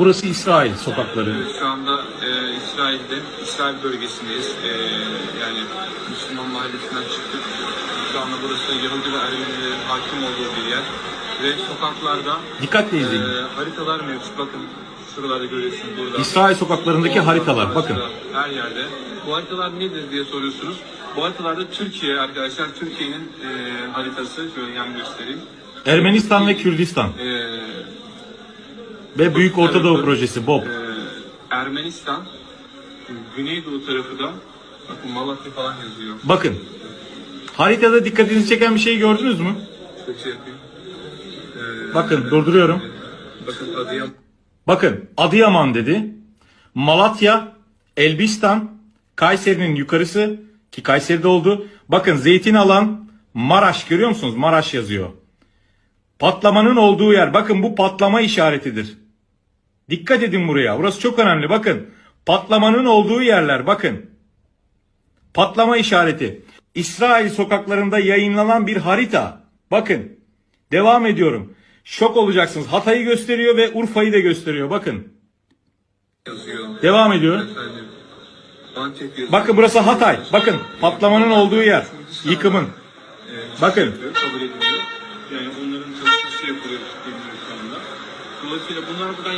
Burası İsrail sokakları. Şu anda e, İsrail'de, İsrail bölgesindeyiz. E, yani Müslüman mahallesinden çıktık. Şu anda burası Yahudi ve Ermenilerin hakim olduğu bir yer. Ve sokaklarda Dikkatle e, izleyin. haritalar mevcut. Bakın şuralarda görüyorsunuz burada. İsrail sokaklarındaki haritalar. Bakın. Her yerde. Bu haritalar nedir diye soruyorsunuz. Bu haritalarda Türkiye arkadaşlar. Türkiye'nin e, haritası. Şöyle yan göstereyim. Ermenistan ve Kürdistan. E, Ve Büyük Orta Doğu Projesi BOB. e, Ermenistan, Güneydoğu tarafı da bakın Malatya falan yazıyor. Bakın. Haritada dikkatinizi çeken bir şey gördünüz mü? İşte şey yapayım. E, Bakın durduruyorum. bakın Adıyaman, Bakın Adıyaman dedi. Malatya, Elbistan, Kayseri'nin yukarısı ki Kayseri'de oldu. Bakın zeytin alan Maraş görüyor musunuz? Maraş yazıyor. Patlamanın olduğu yer. Bakın bu patlama işaretidir. Dikkat edin buraya. Burası çok önemli. Bakın. Patlamanın olduğu yerler. Bakın. Patlama işareti. İsrail sokaklarında yayınlanan bir harita. Bakın. Devam ediyorum. Şok olacaksınız. Hatay'ı gösteriyor ve Urfa'yı da gösteriyor. Bakın. yazıyor. Devam ediyor. Bakın burası Hatay. Bakın patlamanın olduğu yer. Yıkımın. Bakın. Yani onların çalışması yapılıyor. Dolayısıyla bunlar buradan.